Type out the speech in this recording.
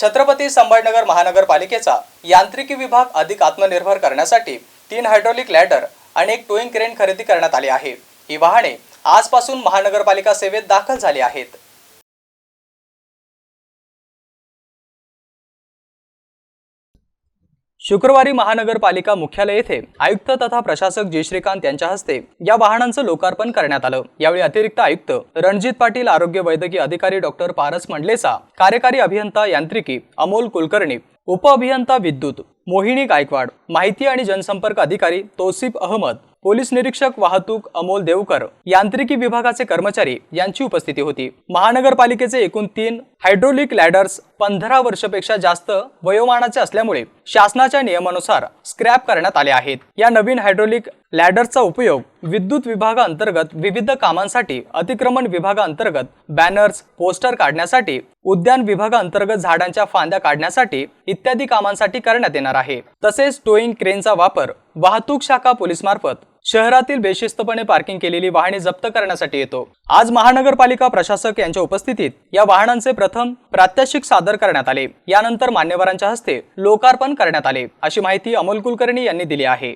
छत्रपती संभाजीनगर महानगरपालिकेचा यांत्रिकी विभाग अधिक आत्मनिर्भर करण्यासाठी तीन हायड्रोलिक लॅडर आणि एक टोईंग क्रेन खरेदी करण्यात आली आहे. ही वाहने आजपासून महानगरपालिका सेवेत दाखल झाली आहेत. शुक्रवारी महानगरपालिका मुख्यालय येथे आयुक्त तथा प्रशासक जी श्रीकांत यांच्या हस्ते या वाहनांचं लोकार्पण करण्यात आलं. यावेळी अतिरिक्त आयुक्त रणजित पाटील आरोग्य वैद्यकीय अधिकारी डॉक्टर पारस मंडलेचा कार्यकारी अभियंता यांत्रिकी अमोल कुलकर्णी उपअभियंता विद्युत मोहिनी गायकवाड माहिती आणि जनसंपर्क अधिकारी तोसिफ अहमद पोलीस निरीक्षक वाहतूक अमोल देवकर यांत्रिकी विभागाचे कर्मचारी यांची उपस्थिती होती. महानगरपालिकेचे एकूण तीन हायड्रोलिक लॅडर्स पंधरा वर्षापेक्षा जास्त वयोमानाचे असल्यामुळे शासनाच्या नियमानुसार स्क्रॅप करण्यात आले आहेत. या नवीन हायड्रोलिक लॅडरचा उपयोग विद्युत विभागाअंतर्गत विविध कामांसाठी अतिक्रमण विभागाअंतर्गत बॅनर्स पोस्टर काढण्यासाठी उद्यान विभागाअंतर्गत झाडांच्या फांद्या काढण्यासाठी इत्यादी कामांसाठी करण्यात येणार आहे. तसेच टोईंग क्रेनचा वापर वाहतूक शाखा पोलीस मार्फत शहरातील बेशिस्तपणे पार्किंग केलेली वाहने जप्त करण्यासाठी येतो. आज महानगरपालिका प्रशासक यांच्या उपस्थितीत या वाहनांचे प्रथम प्रात्यक्षिक सादर करण्यात आले. यानंतर मान्यवरांच्या हस्ते लोकार्पण करण्यात आले अशी माहिती अमोल कुलकर्णी यांनी दिली आहे.